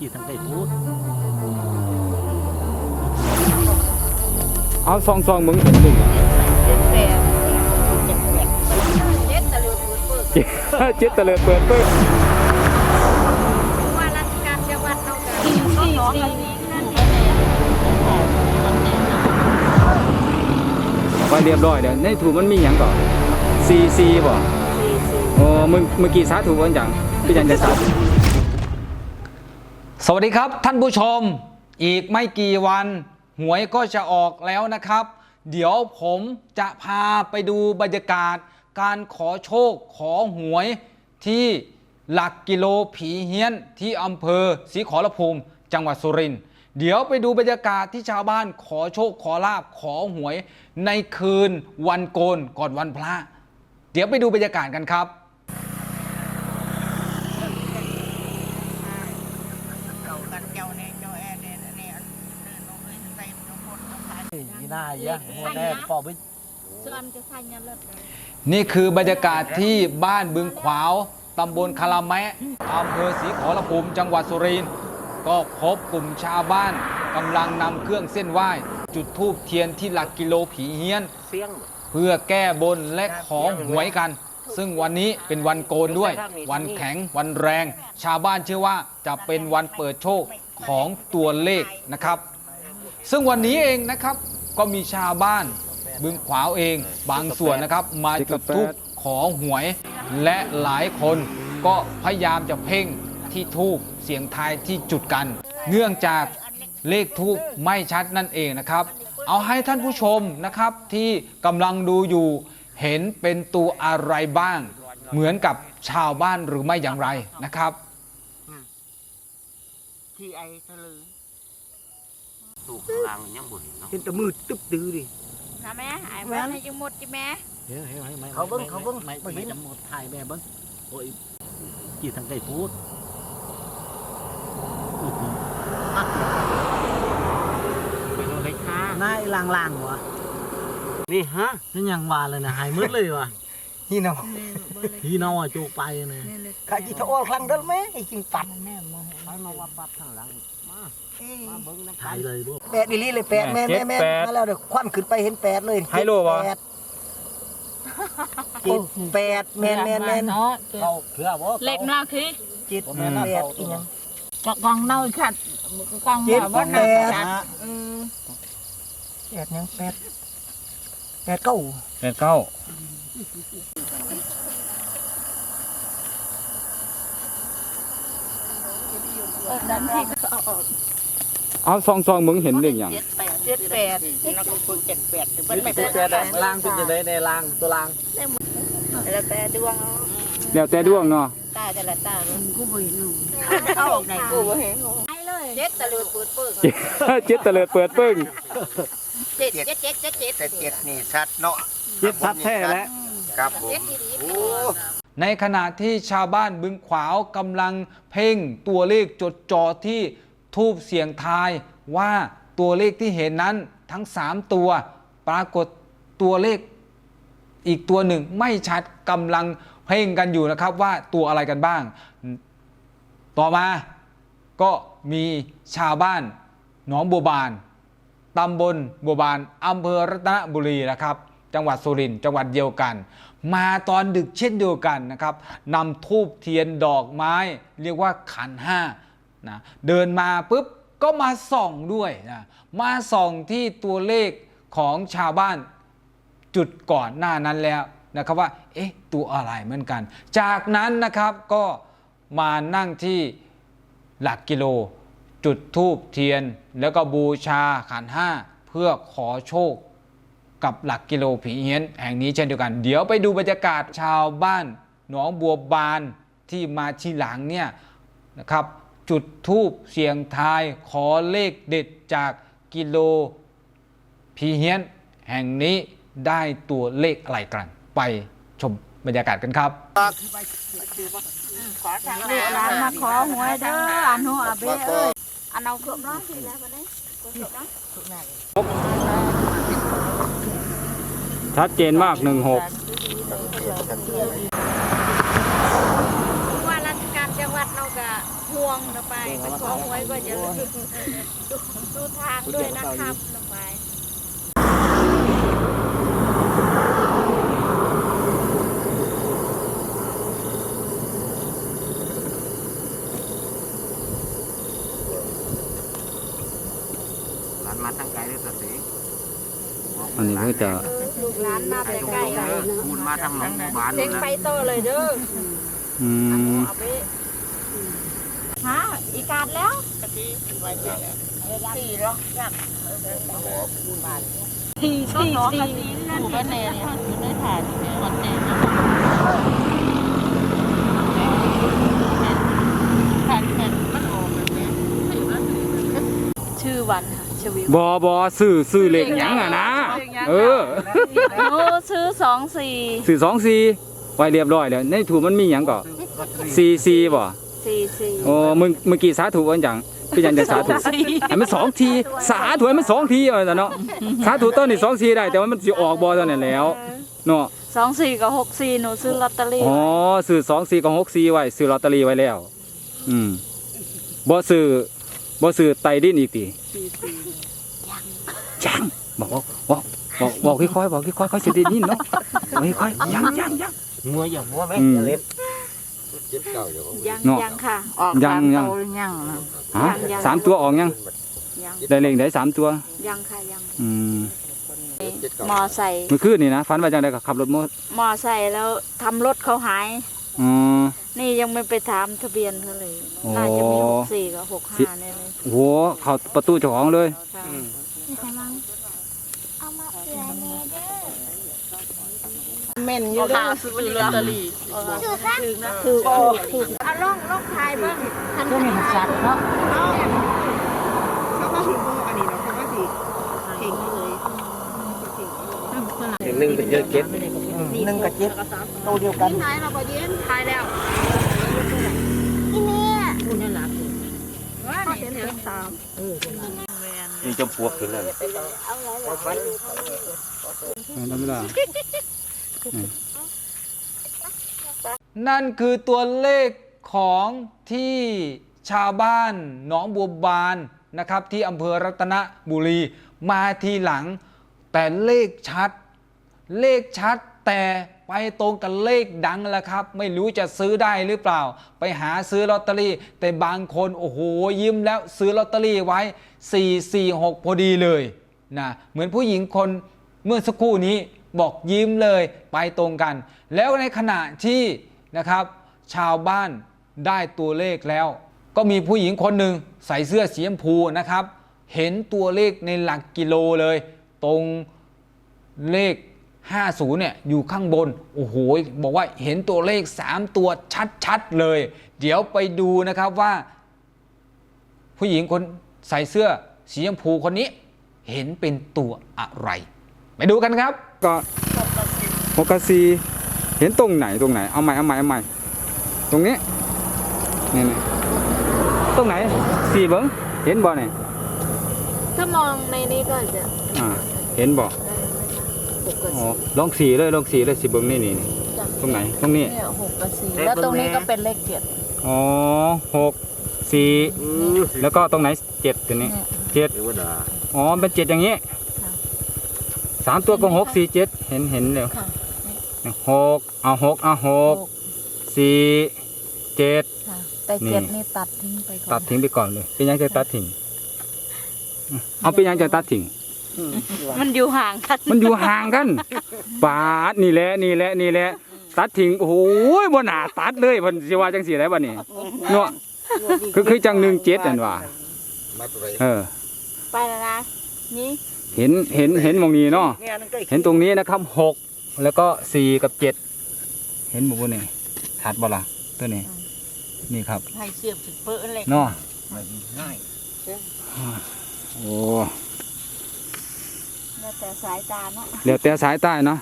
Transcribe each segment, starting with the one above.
กี่ทางไกลพูดเอาซองซองมึงเห็นหนึ่งเจ็ดแปดเจ็ดตะลุยเปิดเปิดเจ็ดตะเลิดเปิดเปิ้งว่าราชการจังหวัดเราก็สี่สี่สี่นั่นเองไปเรียบร้อยเดี๋ยวในถูกมันมีหยังก่อนซีซีบ่สี่สี่โอ้มึงเมื่อกี้สาถูกวันจังพี่จันจะสาธุ สวัสดีครับท่านผู้ชม อีกไม่กี่วัน หวยก็จะออกแล้วนะครับ เดี๋ยวผมจะพาไปดูบรรยากาศ การขอโชคขอหวยที่หลักกิโลผีเฮี้ยนที่อำเภอศรีขอรภูมิจังหวัดสุรินทร์เดี๋ยวไปดูบรรยากาศที่ชาวบ้านขอโชคขอลาบขอหวย ในคืนวันโกนก่อนวันพระ เดี๋ยวไปดูบรรยากาศกันครับ เก่ากันเจ้าเนี่ยเจ้าแอร์เนี่ยเนี่ยน้องเอ้ยใส่น้องพดน้องพาย นี่น่าเยอะหัวแน่ปอบไป ส่วนจะใส่ยันเลิ ศเลยนี่คือบรรยากาศที่บ้านบึงขวาว ตำบลคาราแมะอำเภอศรีขอรภูมิจังหวัดสุรินทร์ ก็พบกลุ่มชาวบ้านกำลังนำเครื่องเส้นไหว้ จุดธูปเทียนที่หลักกิโลผีเฮี้ยนเสียงเพื่อแก้บนและขอหวยกัน ซึ่งวันนี้เป็นวันโกนด้วย วันแข็ง วันแรง ชาวบ้านเชื่อว่าจะเป็นวันเปิดโชคของตัวเลขนะครับ ซึ่งวันนี้เองนะครับก็มีชาวบ้านบึงขวาวเองบางส่วนนะครับ มาจุดธูปขอหวย และหลายคนก็พยายามจะเพ่งที่ทูบเสียงทายที่จุดกัน เนื่องจากเลขทูบไม่ชัดนั่นเองนะครับ เอาให้ท่านผู้ชมนะครับที่กำลังดูอยู่เห็นเป็นตัวอะไรบ้าง เหมือนกับชาวบ้านหรือไม่อย่างไรนะครับที่ไอทะลื อถูกข้างล่างยังบ่เห็นเนาะเห็นแต่มือตึ๊บดื้อดินะแม่ไอ้แม่ให้จังหมดจิแม่เฮ้ยเฮ้ยเฮ้ยเขาเบิ่งเขาเบิ่งไม่บ่เห็ไม่นจะหมดถ่ายแม่เบิ่งโอ้ยกี่ทางไกลพูดอื้อหือฮักเป็นอะไรค่ะนายล่างๆวะนี่ฮะนี่ยังว่าเลยนะหายมืดเลยวะ นี่เนาะพี่น้องอะจูไปนะข้าจิตโอ้ครั้งเดิมไหมไอ้จริงปัดไปมาวับวับข้างหลังมามาเบิ่งน้ำถ่ายเลยบ่แปดดิลี่เลยแปดแม่แม่แม่มาแล้วเดี๋ยวควันขึ้นไปเห็นแปดเลยไฮโลวะแปดเจ็ดแปดแม่นแม่นแม่นเนาะเข้าเครือบ่เล็กมาคือเจ็ดแปดอีหยังกองเน่าขัดกองเจ็ดว่าแปดเออแปดหยังแปดแปดเก้าแปดเก้า ดันที่เอาซองซองมึงเห็นหนึ่งอย่างเจ็ดแปดนักคุณเจ็ดแปดมันไม่แปดล่างเป็นยังไงในล่างตัวล่างแล้วแต่ดวงแล้วแต่ดวงเนาะตาแต่ละตากูบ่เห็นเข้าออกไหนกูบ่เห็นไอ้เลยเจ็ดตะลุยเปิดเปิดเจ็ดตะเลิดเปิดเปิ้งเจ็ดเจ็ดเจ็ดเจ็ดเจ็ดเจ็ดนี่ชัดเนาะเจ็ดชัดแท้แล้วครับผมโอ้ ในขณะที่ชาวบ้านบึงขวาวกำลังเพ่งตัวเลขจดจ่อที่ทูบเสียงทายว่าตัวเลขที่เห็นนั้นทั้ง 3 ตัว ปรากฏตัวเลขอีกตัวหนึ่งไม่ชัดกำลังเพ่งกันอยู่นะครับว่าตัวอะไรกันบ้าง ต่อมาก็มีชาวบ้านหนองบัวบานตำบลบัวบานอำเภอรัตนบุรีนะครับ จังหวัดสุรินทร์จังหวัดเดียวกัน มาตอนดึกเช่นเดียวกันนะครับนำทูบเทียนดอกไม้ เรียกว่าขันห้านะเดินมาปุ๊บก็มาส่องด้วยนะมาส่องที่ตัวเลขของชาวบ้านจุดก่อนหน้านั้นแล้วนะครับว่าเอ๊ะตัวอะไรเหมือนกัน จากนั้นนะครับก็มานั่งที่หลักกิโล จุดทูบเทียน แล้วก็บูชาขันห้าเพื่อขอโชค กับหลักกิโลผีเฮียนแห่งนี้เช่นเดียวกัน เดี๋ยวไปดูบรรยากาศชาวบ้านหนองบัวบานที่มาทีหลังเนี่ยนะครับจุดทูบเสียงทายขอเลขเด็ดจากกิโลพีเฮียนแห่งนี้ได้ตัวเลขอะไรกัน ไปชมบรรยากาศกันครับลูกหลานมาขอหวยเด้ออันหัวอาเบ้เอ้ยอันเอาครบร้อยทีแล้วบัดนี้ครบร้อย ชัดเจนมากหนึ่งหกว่าราชการจังหวัดเราก็หห่วงต่อไปไปขอหวยก็จะดูดูทางด้วยนะครับต่อไปร้านมาตั้งไกลเลยสักสีอันนี้ก็จะ ลูกหลานมาแต่ใกล้เลย คูณมาทางหนองบัวบานเซ็งไปโตเลยเด้ออืมเอาไปฮะอีกาดแล้วสี่หรอสี่สี่สี่นั่นก็เนยเนี่ยได้ถ่ายวันเนยชื่อวันค่ะชวิวบอบอซื้อซื้อเลขหยังอะนะ เออหนูซื้อสองสี่ซื้อสองสี่ไว้เรียบร้อยแล้วในถูกมันมีหยังก่อสี่สี่บ่สี่สี่โอ้มึงเมื่อกี้สาธุอันจังพี่จันจะสาธุอันมันสองทีสาธุอันมันสองทีเอาแต่เนาะสาธุต้นนี่สองทีได้ แต่ว่ามันสิออกบ่ตอนนั้นแล้วเนาะสองสี่กับหกสี่หนูซื้อลอตเตอรี่อ๋อซื้อสองสี่กับหกสี่ไว้ซื้อลอตเตอรี่ไว้แล้ว อืมบ่ซื้อบ่ซื้อไตดินอีกติยัง บอกว่าบอกบอกบอกค่อยๆบอกค่อยๆค่อยสิได้ยินเนาะบอกค่อยๆยังยังยังงัวอย่างงัวไหมอืมอย่าเล่นยังเนาะยังค่ะยังยังยังฮะสามตัวออกยังยังได้เลขได้สามตัวยังค่ะยังอืมมอไซค์เมื่อคืนนี่นะฝันว่าจังไดก็ขับรถมอมอไซค์แล้วทำรถเขาหายอ๋อนี่ยังไม่ไปถามทะเบียนเขาเลยโอ้น่าจะมีหกสี่กับหกห้าเนี่ยเลยโหเข้าประตูเจ้าของเลย ค่ะแม่นอยู่ด้อซื้อลอตเตอรี่ถือนะถือถือเอาล่องล่องทายเบิ้งทันทีสัตว์เนาะเขาก็ถือว่าอันนี้เนาะเขาก็สิเข่งเลยหนึ่งเป็นเยอะเก็ตหนึ่งกับเจ็ดโตวเดียวกันทายเราก็ยืนทายแล้วว่าเห็นเห็นสาม นี่จมปวกขึ้นเลยธรรมดานั่นคือตัวเลขของที่ชาวบ้านหนองบัวบานนะครับ ที่อำเภอรัตนบุรีมาทีหลัง แต่เลขชัด เลขชัดแต่ ไปตรงกับเลขดังแล้วครับ ไม่รู้จะซื้อได้หรือเปล่า ไปหาซื้อลอตเตอรี่ แต่บางคนโอ้โหยิ้มแล้วซื้อลอตเตอรี่ไว้ 446 พอดีเลยนะเหมือนผู้หญิงคนเมื่อสักครู่นี้บอกยิ้มเลยไปตรงกัน แล้วในขณะที่นะครับ ชาวบ้านได้ตัวเลขแล้ว ก็มีผู้หญิงคนหนึ่งใส่เสื้อสีชมพูนะครับ เห็นตัวเลขในหลักกิโลเลย ตรงเลข 50เนี่ยอยู่ข้างบน โอ้โห บอกว่าเห็นตัวเลข 3 ตัวชัดๆเลย เดี๋ยวไปดูนะครับว่า ผู้หญิงคนใส่เสื้อสีชมพูคนนี้ เห็นเป็นตัวอะไร ไปดูกันครับก็หกกับสี่เห็นตรงไหนตรงไหนเอาใหม่เอาใหม่เอาใหม่ตรงนี้นี่นี่ตรงไหนสี่เบิ้งเห็นบ่เนี่ยถ้ามองในนี้ก็จะอ่าเห็นบ่ หกกับอ๋อสี่ลองสี่เลยลองสี่เลยสิเบิ้งนี่นี่นี่ตรงไหนตรงนี้ เนี่ยหกกับสี่แล้วตรงนี้ก็เป็นเลขเจ็ดอ๋อหกสี่แล้วก็ตรงไหนเจ็ดตัวนี้เจ็ดเทวดาอ๋อเป็นเจ็ดอย่างนี้สามตัวก็หกสี่เจ็ดเห็นเห็นแล้วค่ะหกเอาหกเอาหกสี่เจ็ด ค่ะแต่เจ็ดนี่ตัดทิ้งไปก่อนตัดทิ้งไปก่อนเลยเป็นยังจะตัดทิ้งเอาเป็นยังจะตัดทิ้ง มันอยู่ห่างกันมันอยู่ห่างกันปาดนี่แหละนี่แหละนี่แหละตัดทิ้งโอ้โหบ่น่าตัดเลยเพิ่นสิว่าจังซี่ได้บัดนี้เนาะคือคือจัง17นั่นว่ามาตัวไรเออ ไปแล้วนะนี่เห็นเห็นเห็นหมองนี้เนาะเนี่ยนั่นใกล้เห็นตรงนี้นะครับหกแล้วก็สี่กับเจ็ดเห็นบ่บ่นี่ชัดบ่ล่ะตัวนี้ นี่ครับให้เสียบถึงเปื้อนเลยเนาะง่ายโอ้ แล้วแต่สายตาเนาะเดี๋ยวแต่สายใต้เนาะ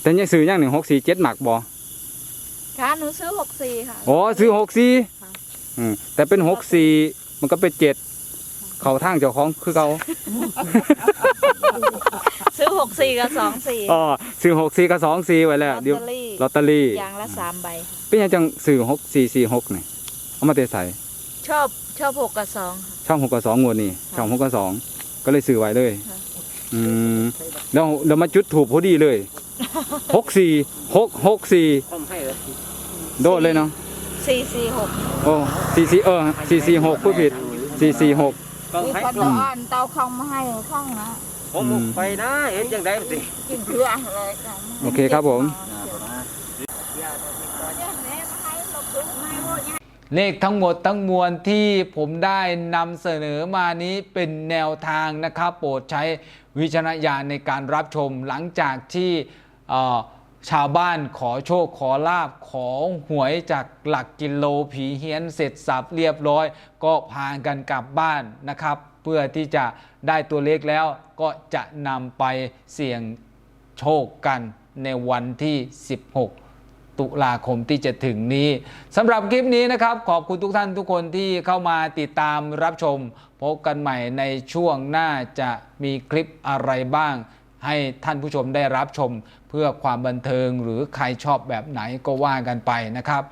แต่ยังซื้ออย่างหนึ่งหกสี่เจ็ดหมักบ่ค่ะหนูซื้อหกสี่ค่ะอ๋อซื้อหกสี่ค่ะอืมแต่เป็นหกสี่มันก็เป็นเจ็ดเขาทางเจ้าของคือเขาซื้อหกสี่กับสองสี่อ๋อซื้อหกสี่กับสองสี่ไว้แล้วลอตเดี๋ยวเตอรี่ลอตเตอรี่อย่างละสามใบเป็นยังจังซื้อหกสี่สี่หกเนี่ยเอามาเตะใส่ชอบชอบหกกับสองช่องหกกับสองงวดนี่ค่ะช่องหกกับสองก็เลยซื้อไว้เลยค่ะ อืมแล้วเรามาจุดถูกพอดีเลยหกสี่หกหกสี่ผมให้เลยโดดเลยเนาะสี่สี่หกโอ้สี่สี่เออสี่สี่หกผู้ผิดสี่สี่หกก็มีให้คนเอาอันเตาคองมาให้ข้องนะผมอืมไปนะเห็นจังได๋สิกินเพื่ออะไรกันโอเคครับผม เลขทั้งหมดทั้งมวลที่ผมได้นำเสนอมานี้เป็นแนวทางนะครับ โปรดใช้วิจารณญาณในการรับชมหลังจากที่ชาวบ้านขอโชคขอลาบขอหวยจากหลักกิโลผีเฮียนเสร็จสับเรียบร้อย ก็พากันกลับบ้านนะครับ เพื่อที่จะได้ตัวเลขแล้วก็จะนำไปเสี่ยงโชคกันในวันที่ 16 ตุลาคมที่จะถึงนี้สำหรับคลิปนี้นะครับ ขอบคุณทุกท่านทุกคนที่เข้ามาติดตามรับชม พบกันใหม่ในช่วงหน้าจะมีคลิปอะไรบ้าง ให้ท่านผู้ชมได้รับชม เพื่อความบันเทิงหรือใครชอบแบบไหนก็ว่ากันไปนะครับ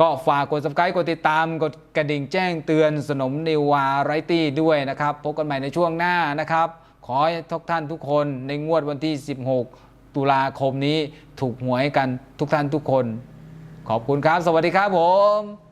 ก็ฝากกด subscribe กดติดตาม กดกระดิ่งแจ้งเตือนสนมนิววาไรตี้ด้วยนะครับ พบกันใหม่ในช่วงหน้านะครับ ขอให้ทุกท่านทุกคนในงวดวันที่ 16 ตุลาคมนี้ถูกหวยกันทุกท่านทุกคน ขอบคุณครับ สวัสดีครับผม